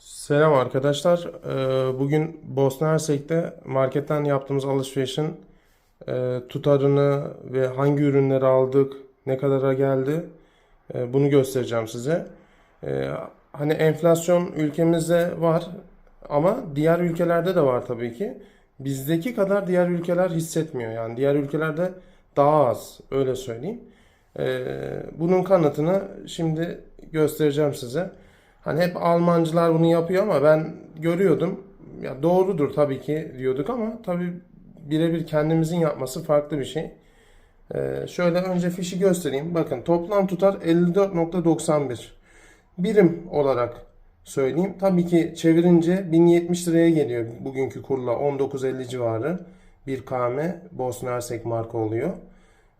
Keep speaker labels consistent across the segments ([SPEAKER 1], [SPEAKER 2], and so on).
[SPEAKER 1] Selam arkadaşlar. Ee, bugün Bosna Hersek'te marketten yaptığımız alışverişin e, tutarını ve hangi ürünleri aldık, ne kadara geldi e, bunu göstereceğim size. E, hani enflasyon ülkemizde var ama diğer ülkelerde de var tabii ki. Bizdeki kadar diğer ülkeler hissetmiyor. Yani diğer ülkelerde daha az öyle söyleyeyim. Bunun kanıtını şimdi göstereceğim size. Hani hep Almancılar bunu yapıyor ama ben görüyordum. Ya doğrudur tabii ki diyorduk ama tabii birebir kendimizin yapması farklı bir şey. Ee, şöyle önce fişi göstereyim. Bakın toplam tutar 54.91. Birim olarak söyleyeyim. Tabii ki çevirince 1070 liraya geliyor bugünkü kurla 19.50 civarı. bir KM Bosna Hersek marka oluyor.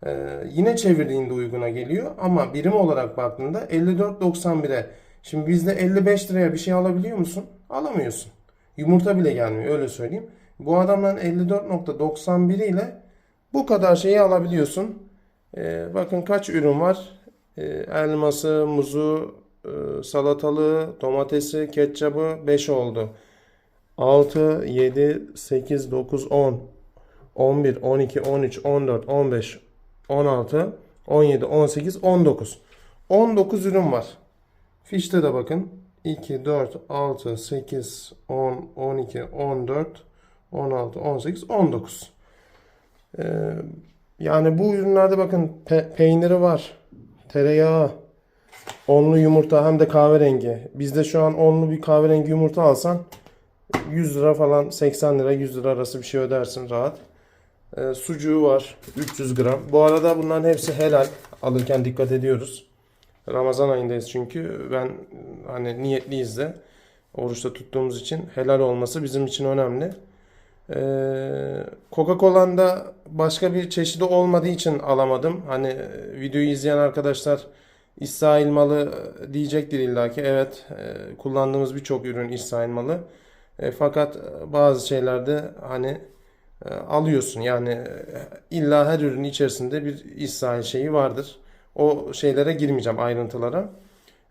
[SPEAKER 1] Ee, yine çevirdiğinde uyguna geliyor ama birim olarak baktığında 54.91'e Şimdi bizde 55 liraya bir şey alabiliyor musun? Alamıyorsun. Yumurta bile gelmiyor öyle söyleyeyim. Bu adamdan 54.91 ile bu kadar şeyi alabiliyorsun. Ee, bakın kaç ürün var. Ee, elması, muzu, e, salatalığı, domatesi, ketçabı 5 oldu. 6, 7, 8, 9, 10, 11, 12, 13, 14, 15, 16, 17, 18, 19. 19 ürün var. Fişte de bakın 2, 4, 6, 8, 10, 12, 14, 16, 18, 19. Ee, yani bu ürünlerde bakın pe peyniri var. Tereyağı. Onlu yumurta hem de kahverengi. Bizde şu an onlu bir kahverengi yumurta alsan 100 lira falan 80 lira 100 lira arası bir şey ödersin rahat. E, sucuğu var 300 gram. Bu arada bunların hepsi helal. Alırken dikkat ediyoruz. Ramazan ayındayız çünkü ben hani niyetliyiz de oruçta tuttuğumuz için helal olması bizim için önemli. Ee, Coca-Cola'nın başka bir çeşidi olmadığı için alamadım. Hani e, videoyu izleyen arkadaşlar İsrail malı e, diyecektir illaki. Evet e, kullandığımız birçok ürün İsrail malı. E, fakat e, bazı şeylerde hani e, alıyorsun yani illa her ürün içerisinde bir İsrail şeyi vardır. O şeylere girmeyeceğim ayrıntılara.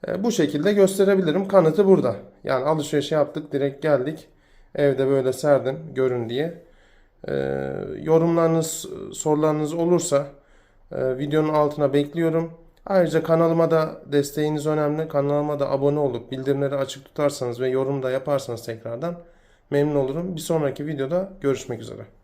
[SPEAKER 1] E, bu şekilde gösterebilirim. Kanıtı burada. Yani alışveriş yaptık direkt geldik. Evde böyle serdim görün diye. E, yorumlarınız sorularınız olursa e, videonun altına bekliyorum. Ayrıca kanalıma da desteğiniz önemli. Kanalıma da abone olup bildirimleri açık tutarsanız ve yorum da yaparsanız tekrardan memnun olurum. Bir sonraki videoda görüşmek üzere.